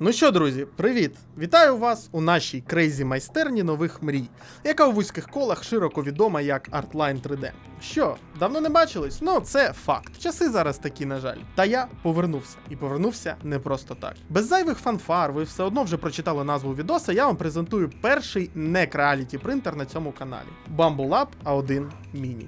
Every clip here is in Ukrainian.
Ну що, друзі, привіт! Вітаю вас у нашій крейзі майстерні нових мрій, яка у вузьких колах широко відома як Artline 3D. Що, давно не бачились? Ну, це факт. Часи зараз такі, на жаль. Та я повернувся. І повернувся не просто так. Без зайвих фанфар, ви все одно вже прочитали назву відоса. Я вам презентую перший не реаліті принтер на цьому каналі. Bamboo Lab A1 Mini.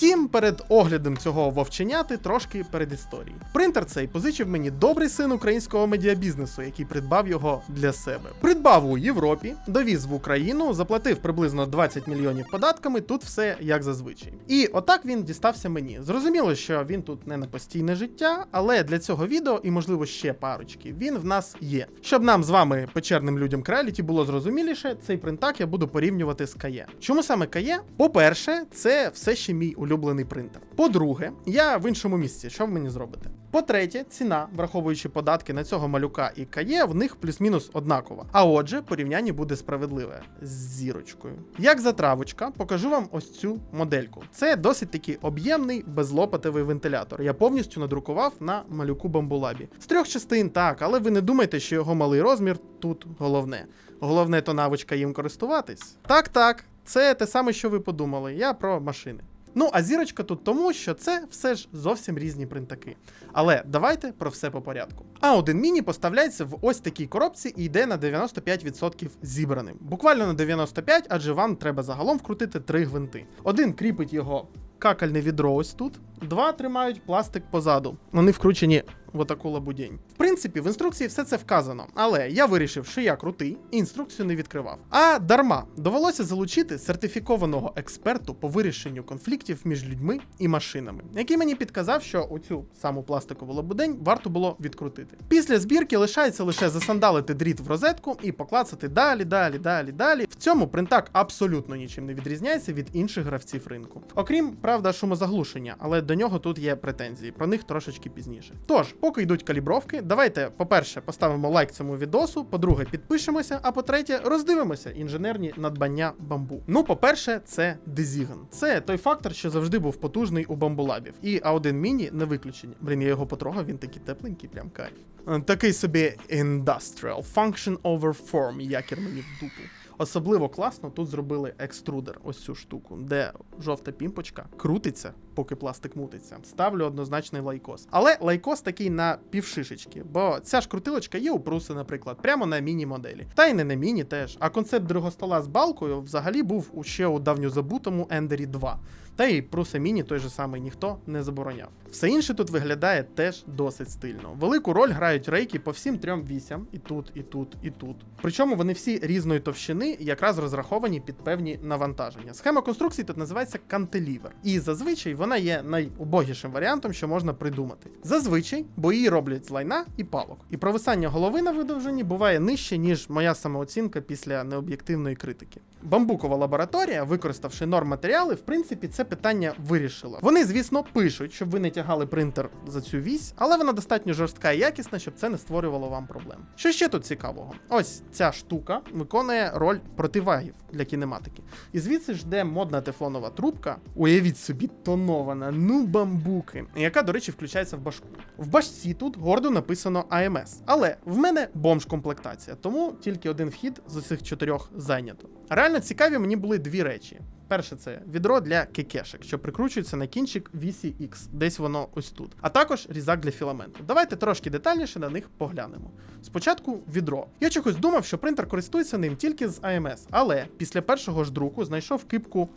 Втім, перед оглядом цього вовченяти трошки перед історії. Принтер цей позичив мені добрий син українського медіабізнесу, який придбав його для себе. Придбав у Європі, довіз в Україну, заплатив приблизно 20 мільйонів податками. Тут все як зазвичай. І отак він дістався мені. Зрозуміло, що він тут не на постійне життя, але для цього відео і можливо ще парочки. Він в нас є. Щоб нам з вами, печерним людям Краліті, було зрозуміліше, цей принтак я буду порівнювати з КАЄ. Чому саме КАЄ? По-перше, це все ще мій улюблений принтер. По-друге, я в іншому місці. Що ви мені зробите? По-третє, ціна, враховуючи податки на цього малюка і КАЄ, в них плюс-мінус однакова. А отже, порівняння буде справедливе з зірочкою. Як затравочка, покажу вам ось цю модельку. Це досить таки об'ємний безлопатевий вентилятор. Я повністю надрукував на малюку бамбулабі. З трьох частин так, але ви не думайте, що його малий розмір тут головне. Головне то навичка їм користуватись. Так, так, це те саме, що ви подумали. Я про машини. Ну, а зірочка тут тому, що це все ж зовсім різні принтаки. Але давайте про все по порядку. А один міні поставляється в ось такій коробці і йде на 95% зібраним. Буквально на 95, адже вам треба загалом вкрутити три гвинти. Один кріпить його какальне відро ось тут, два тримають пластик позаду. Вони вкручені в отаку лабудень. В принципі, в інструкції все це вказано, але я вирішив, що я крутий, і інструкцію не відкривав. А дарма довелося залучити сертифікованого експерту по вирішенню конфліктів між людьми і машинами, який мені підказав, що оцю саму пластикову лабудень варто було відкрутити. Після збірки лишається лише засандалити дріт в розетку і поклацати далі, далі, далі, далі. В цьому принтак абсолютно нічим не відрізняється від інших гравців ринку. Окрім правда, шумозаглушення, але до нього тут є претензії. Про них трошечки пізніше. Тож, поки йдуть калібровки, давайте, по-перше, поставимо лайк цьому відосу, по-друге, підпишемося, а по-третє, роздивимося інженерні надбання бамбу. Ну, по-перше, це дезіган. Це той фактор, що завжди був потужний у бамбулабів. І А1 міні не виключення. Блін, я його потрогав, він такий тепленький, прям кайф. Е, Такий собі industrial function over form, якір мені в дупу. Особливо класно тут зробили екструдер, ось цю штуку, де жовта пімпочка крутиться, поки пластик мутиться. Ставлю однозначний лайкос. Але лайкос такий на півшишечки, бо ця ж крутилочка є у пруси, наприклад, прямо на міні-моделі. Та й не на міні теж. А концепт другостола з балкою взагалі був ще у давньозабутому Ендері 2. Та й пруса міні той же самий ніхто не забороняв. Все інше тут виглядає теж досить стильно. Велику роль грають рейки по всім трьом вісям, і тут, і тут, і тут. Причому вони всі різної товщини якраз розраховані під певні навантаження. Схема конструкції тут називається кантелівер. І зазвичай вона є найубогішим варіантом, що можна придумати. Зазвичай, бо її роблять з лайна і палок. І провисання голови на видовженні буває нижче, ніж моя самооцінка після необ'єктивної критики. Бамбукова лабораторія, використавши норматеріали, в принципі, це питання вирішила. Вони, звісно, пишуть, щоб ви не тягали принтер за цю вісь, але вона достатньо жорстка і якісна, щоб це не створювало вам проблем. Що ще тут цікавого? Ось ця штука виконує роль противагів для кінематики. І звідси ж де модна тефлонова трубка, уявіть собі, тонована, ну бамбуки, яка, до речі, включається в башку. В башці тут гордо написано АМС, але в мене бомж комплектація, тому тільки один вхід з усіх чотирьох зайнято. Реально цікаві мені були дві речі. Перше, це відро для кекешек, що прикручується на кінчик вісі X, десь воно ось тут. А також різак для філаменту. Давайте трошки детальніше на них поглянемо. Спочатку відро. Я чогось думав, що принтер користується ним тільки з АМС, але після першого ж друку знайшов кипку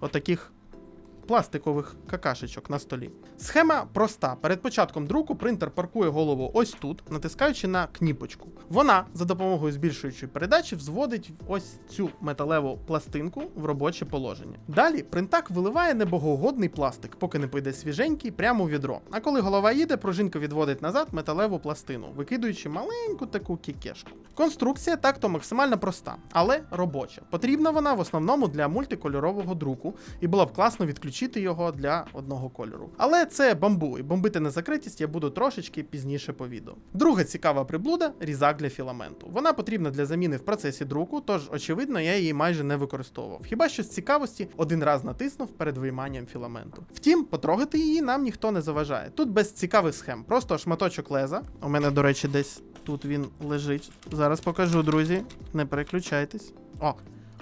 отаких пластикових какашечок на столі. Схема проста. Перед початком друку принтер паркує голову ось тут, натискаючи на кніпочку. Вона за допомогою збільшуючої передачі взводить ось цю металеву пластинку в робоче положення. Далі принтак виливає небогоугодний пластик, поки не пойде свіженький, прямо у відро. А коли голова їде, пружинка відводить назад металеву пластину, викидуючи маленьку таку кікешку. Конструкція так-то максимально проста, але робоча. Потрібна вона в основному для мультикольорового друку, і було б класно відключити підключити його для одного кольору. Але це бамбу, і бомбити на закритість я буду трошечки пізніше по відео. Друга цікава приблуда різак для філаменту. Вона потрібна для заміни в процесі друку, тож очевидно я її майже не використовував. Хіба що з цікавості один раз натиснув перед вийманням філаменту. Втім, потрогати її нам ніхто не заважає. Тут без цікавих схем, просто шматочок леза. У мене, до речі, десь тут він лежить. Зараз покажу, друзі. Не переключайтесь. О,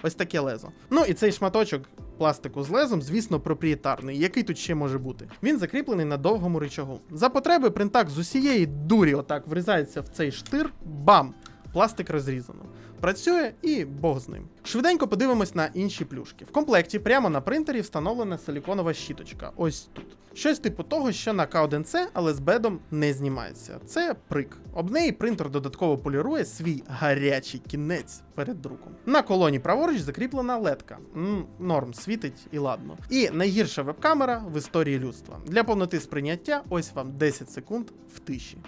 ось таке лезо. Ну і цей шматочок пластику з лезом, звісно, проприєтарний. Який тут ще може бути? Він закріплений на довгому ричагу. За потреби принтак з усієї дурі отак врізається в цей штир, бам! Пластик розрізано. Працює і Бог з ним. Швиденько подивимось на інші плюшки. В комплекті прямо на принтері встановлена силіконова щіточка. Ось тут. Щось типу того, що на K1C, але з бедом не знімається. Це прик. Об неї принтер додатково полірує свій гарячий кінець перед друком. На колоні праворуч закріплена ледка. Норм, світить і ладно. І найгірша веб-камера в історії людства. Для повноти сприйняття ось вам 10 секунд в тиші.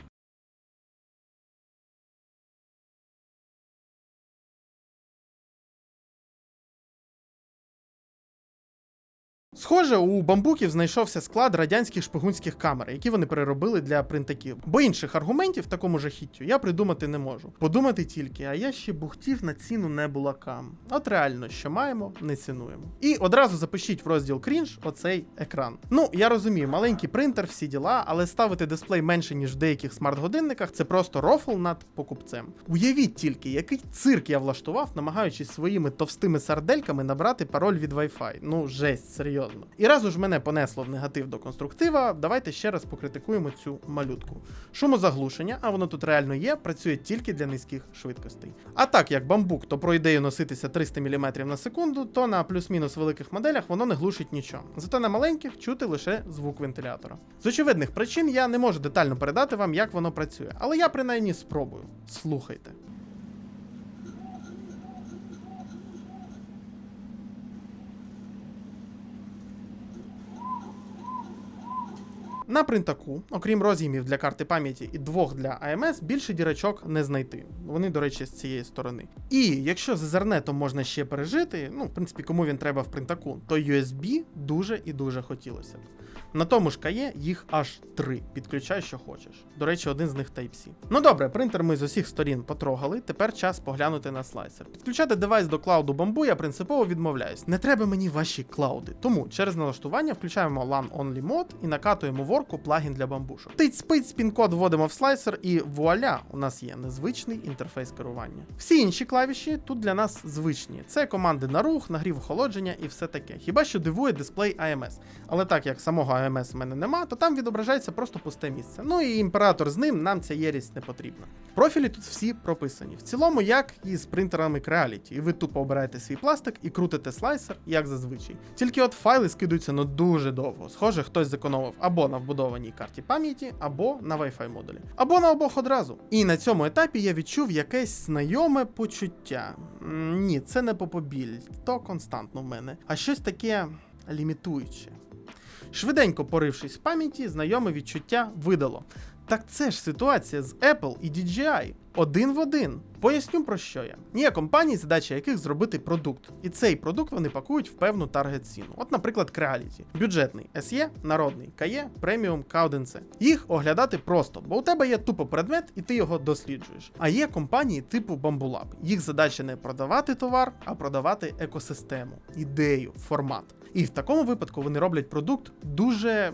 Схоже, у бамбуків знайшовся склад радянських шпигунських камер, які вони переробили для принтаків. Бо інших аргументів такому жахіттю я придумати не можу. Подумати тільки, а я ще бухтів на ціну не булакам. От реально, що маємо, не цінуємо. І одразу запишіть в розділ крінж оцей екран. Ну, я розумію, маленький принтер, всі діла, але ставити дисплей менше, ніж в деяких смарт-годинниках, це просто рофл над покупцем. Уявіть тільки, який цирк я влаштував, намагаючись своїми товстими сардельками набрати пароль від Wi-Fi. Ну, жесть, серйозно. І раз уж мене понесло в негатив до конструктива, давайте ще раз покритикуємо цю малютку. Шумозаглушення, а воно тут реально є, працює тільки для низьких швидкостей. А так як бамбук, то про ідею носитися 300 мм на секунду, то на плюс-мінус великих моделях воно не глушить нічого. Зате на маленьких чути лише звук вентилятора. З очевидних причин я не можу детально передати вам, як воно працює, але я принаймні спробую. Слухайте. На принтаку, окрім роз'ємів для карти пам'яті і двох для AMS, більше дірочок не знайти. Вони, до речі, з цієї сторони. І якщо з Ethernet можна ще пережити, ну, в принципі, кому він треба в принтаку, то USB дуже і дуже хотілося. На тому ж кає їх аж три. Підключай, що хочеш. До речі, один з них Type-C. Ну добре, принтер ми з усіх сторін потрогали. Тепер час поглянути на слайсер. Підключати девайс до клауду бамбу я принципово відмовляюсь. Не треба мені ваші клауди. Тому через налаштування включаємо LAN Only Mode і накатуємо ворку плагін для бамбушок. Тиць спиць пін-код вводимо в слайсер, і вуаля, у нас є незвичний інтерфейс керування. Всі інші клавіші тут для нас звичні. Це команди на рух, нагрів охолодження і все таке. Хіба що дивує дисплей AMS. Але так як самого AMS в мене нема, то там відображається просто пусте місце. Ну і імператор з ним, нам ця єрість не потрібна. Профілі тут всі прописані. В цілому, як і з принтерами Creality. І ви тупо обираєте свій пластик і крутите слайсер, як зазвичай. Тільки от файли скидуються ну дуже довго. Схоже, хтось зекономив або на вбудованій карті пам'яті, або на Wi-Fi модулі, або на обох одразу. І на цьому етапі я відчув якесь знайоме почуття. Ні, це не попобіль, то константно в мене, а щось таке лімітуюче. Швиденько порившись в пам'яті, знайоме відчуття видало. Так це ж ситуація з Apple і DJI. Один в один. Поясню про що я. Є компанії, задача яких зробити продукт. І цей продукт вони пакують в певну таргет ціну. От, наприклад, Creality. Бюджетний SE, народний KE, преміум K1C. Їх оглядати просто, бо у тебе є тупо предмет, і ти його досліджуєш. А є компанії типу Bambulab. Їх задача не продавати товар, а продавати екосистему, ідею, формат. І в такому випадку вони роблять продукт дуже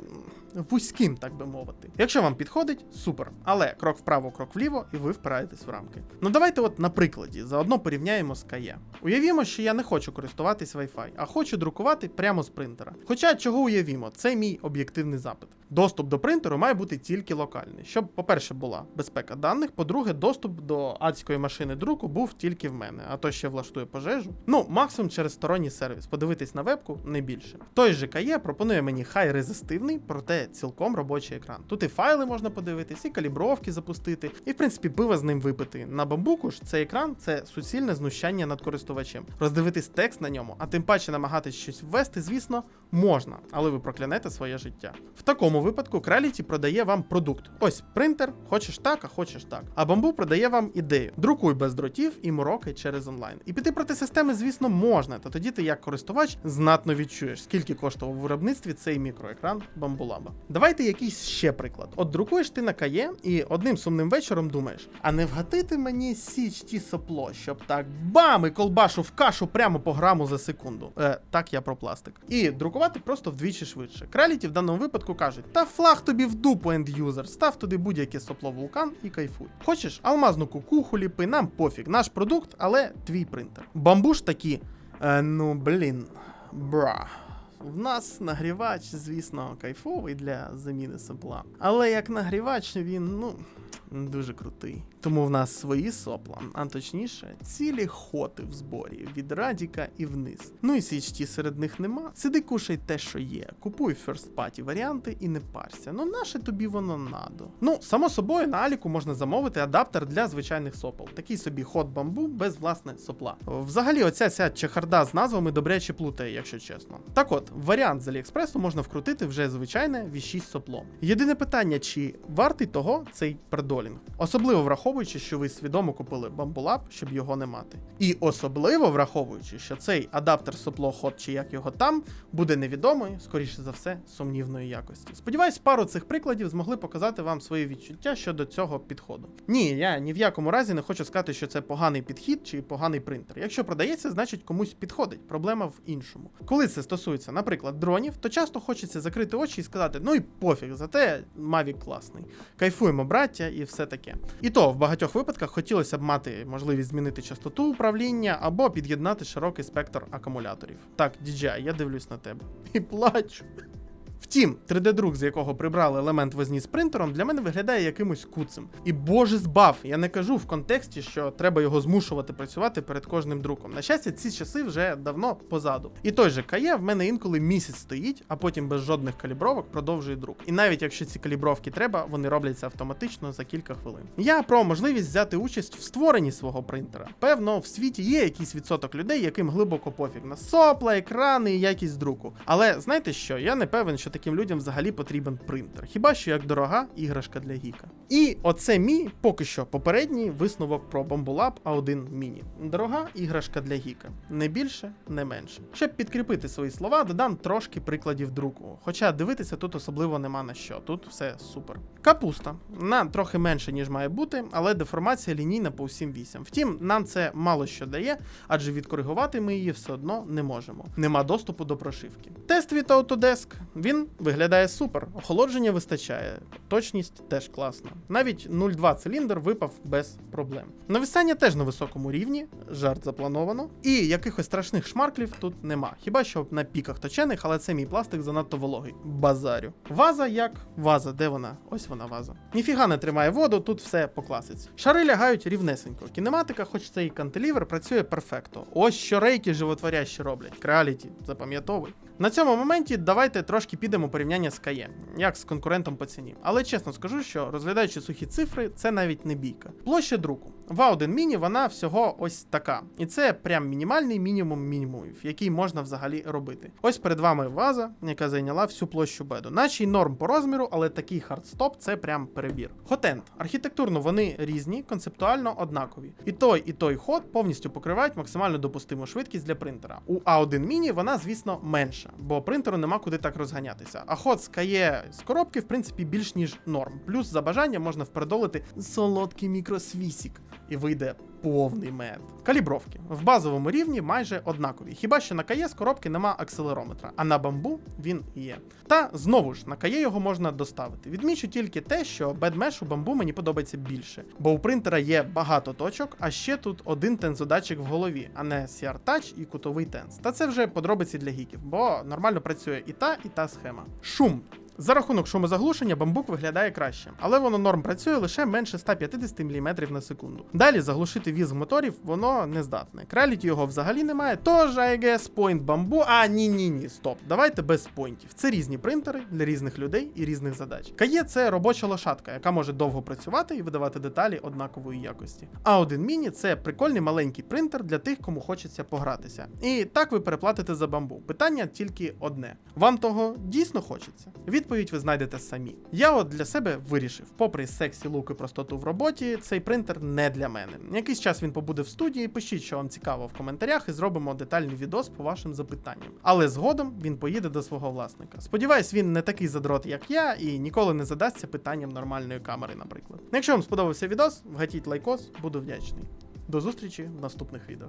вузьким, так би мовити. Якщо вам підходить, супер. Але крок вправо, крок вліво, і ви впираєтесь в рамки. Ну давайте, от на прикладі, заодно порівняємо з KE. Уявімо, що я не хочу користуватись Wi-Fi, а хочу друкувати прямо з принтера. Хоча чого уявімо, це мій об'єктивний запит. Доступ до принтеру має бути тільки локальний, щоб, по-перше, була безпека даних, по-друге, доступ до адської машини друку був тільки в мене, а то ще влаштує пожежу. Ну, максимум через сторонній сервіс, подивитись на вебку не більше. Той же KE пропонує мені хай резистивний, проте цілком робочий екран. Тут і файли можна подивитись, і калібровки запустити, і в принципі пиво з ним випити. На бамбуку ж цей екран це суцільне знущання над користувачем. Роздивитись текст на ньому, а тим паче намагатись щось ввести, звісно, можна, але ви проклянете своє життя. В такому випадку Краліті продає вам продукт. Ось принтер, хочеш так, а хочеш так. А бамбу продає вам ідею. Друкуй без дротів і мороки через онлайн. І піти проти системи, звісно, можна. Та тоді ти як користувач знатно відчуєш, скільки коштував у виробництві цей мікроекран бамбулаба. Давайте якийсь ще приклад. От друкуєш ти на кає і одним сумним вечором думаєш: а не вгатити мені січ ті сопло, щоб так бам і колбашу в кашу прямо по граму за секунду. Е, так я про пластик. І друкувати просто вдвічі швидше. Краліті в даному випадку кажуть: та флаг тобі в дупу ендюзер, став туди будь-яке сопло вулкан і кайфуй. Хочеш алмазну кукуху ліпи, нам пофіг, наш продукт, але твій принтер. Бамбуш такі. Е, ну блін, бра. В нас нагрівач, звісно, кайфовий для заміни сопла. Але як нагрівач він, ну, дуже крутий. Тому в нас свої сопла, а точніше, цілі хоти в зборі від Радіка і вниз. Ну і CHT серед них нема. Сиди кушай те, що є. Купуй party варіанти і не парся. Ну наше тобі воно надо. Ну, само собою, на Аліку можна замовити адаптер для звичайних сопел. Такий собі хот бамбу без власне сопла. Взагалі, оця ця чехарда з назвами добряче плутає, якщо чесно. Так от, варіант з Аліекспресу можна вкрутити вже звичайне V6 сопло. Єдине питання, чи вартий того цей пердолінг, особливо враховуючи, що ви свідомо купили бамбулап, щоб його не мати. І особливо враховуючи, що цей адаптер сопло хот чи як його там буде невідомої, скоріше за все, сумнівної якості. Сподіваюсь, пару цих прикладів змогли показати вам свої відчуття щодо цього підходу. Ні, я ні в якому разі не хочу сказати, що це поганий підхід чи поганий принтер. Якщо продається, значить комусь підходить. Проблема в іншому. Коли це стосується, наприклад, дронів, то часто хочеться закрити очі і сказати: ну і пофіг, зате Mavic класний. Кайфуємо, браття, і все таке. І то в багатьох випадках хотілося б мати можливість змінити частоту управління або під'єднати широкий спектр акумуляторів. Так, DJI, я дивлюсь на тебе і плачу. Втім, 3D-друк, з якого прибрали елемент возні з принтером, для мене виглядає якимось куцем. І боже збав, я не кажу в контексті, що треба його змушувати працювати перед кожним друком. На щастя, ці часи вже давно позаду. І той же КАЄ в мене інколи місяць стоїть, а потім без жодних калібровок продовжує друк. І навіть якщо ці калібровки треба, вони робляться автоматично за кілька хвилин. Я про можливість взяти участь в створенні свого принтера. Певно, в світі є якийсь відсоток людей, яким глибоко пофіг на сопла, екрани і якість друку. Але знаєте що? Я не певен, що таким людям взагалі потрібен принтер. Хіба що як дорога іграшка для гіка. І оце мій поки що попередній висновок про Bambolab A1 Mini. Дорога іграшка для гіка. Не більше, не менше. Щоб підкріпити свої слова, додам трошки прикладів друку. Хоча дивитися тут особливо нема на що. Тут все супер. Капуста. На трохи менше, ніж має бути, але деформація лінійна по всім вісям. Втім, нам це мало що дає, адже відкоригувати ми її все одно не можемо. Нема доступу до прошивки. Тест від Autodesk. Він виглядає супер. Охолодження вистачає, точність теж класна. Навіть 0,2 циліндр випав без проблем. Нависання теж на високому рівні, жарт заплановано. І якихось страшних шмарклів тут нема. Хіба що на піках точених, але це мій пластик занадто вологий. Базарю. Ваза як ваза, де вона? Ось вона ваза. Ніфіга не тримає воду, тут все по класиці. Шари лягають рівнесенько. Кінематика, хоч це і кантилівер, працює перфекто. Ось що рейки животворящі роблять. Креаліті, запам'ятовуй. На цьому моменті давайте трошки підемо порівняння з КАЄ, як з конкурентом по ціні. Але чесно скажу, що розглядаючи сухі цифри, це навіть не бійка. Площа друку. В A1 Mini вона всього ось така. І це прям мінімальний мінімум мінімумів, який можна взагалі робити. Ось перед вами ваза, яка зайняла всю площу беду. Наче й норм по розміру, але такий хардстоп це прям перебір. Хотенд. Архітектурно вони різні, концептуально однакові. І той, і той ход повністю покривають максимально допустиму швидкість для принтера. У A1 Mini вона, звісно, менша, бо принтеру нема куди так розганятися. А ход з КАЄ з коробки, в принципі, більш ніж норм. Плюс за бажання можна впередолити солодкий мікросвісік, і вийде повний мед. Калібровки в базовому рівні майже однакові. Хіба що на КАЄ з коробки нема акселерометра, а на бамбу він є. Та знову ж на КАЄ його можна доставити. Відмічу тільки те, що бедмеш у бамбу мені подобається більше, бо у принтера є багато точок, а ще тут один тензодатчик в голові, а не CR Touch і кутовий тенз. Та це вже подробиці для гіків, бо нормально працює і та, і та схема. Шум. За рахунок шумозаглушення бамбук виглядає краще, але воно норм працює лише менше 150 мм на секунду. Далі заглушити візг моторів воно не здатне. Краліті його взагалі немає. Тож, I guess, point бамбу. А ні, ні, ні, стоп. Давайте без поінтів. Це різні принтери для різних людей і різних задач. КАЄ це робоча лошадка, яка може довго працювати і видавати деталі однакової якості. А один міні це прикольний маленький принтер для тих, кому хочеться погратися. І так ви переплатите за бамбу. Питання тільки одне: вам того дійсно хочеться? Відповідь ви знайдете самі. Я от для себе вирішив, попри сексі лук і простоту в роботі, цей принтер не для мене. Якийсь час він побуде в студії. Пишіть, що вам цікаво в коментарях, і зробимо детальний відос по вашим запитанням. Але згодом він поїде до свого власника. Сподіваюсь, він не такий задрот, як я, і ніколи не задасться питанням нормальної камери, наприклад. Якщо вам сподобався відос, вгатіть лайкос, буду вдячний. До зустрічі в наступних відео.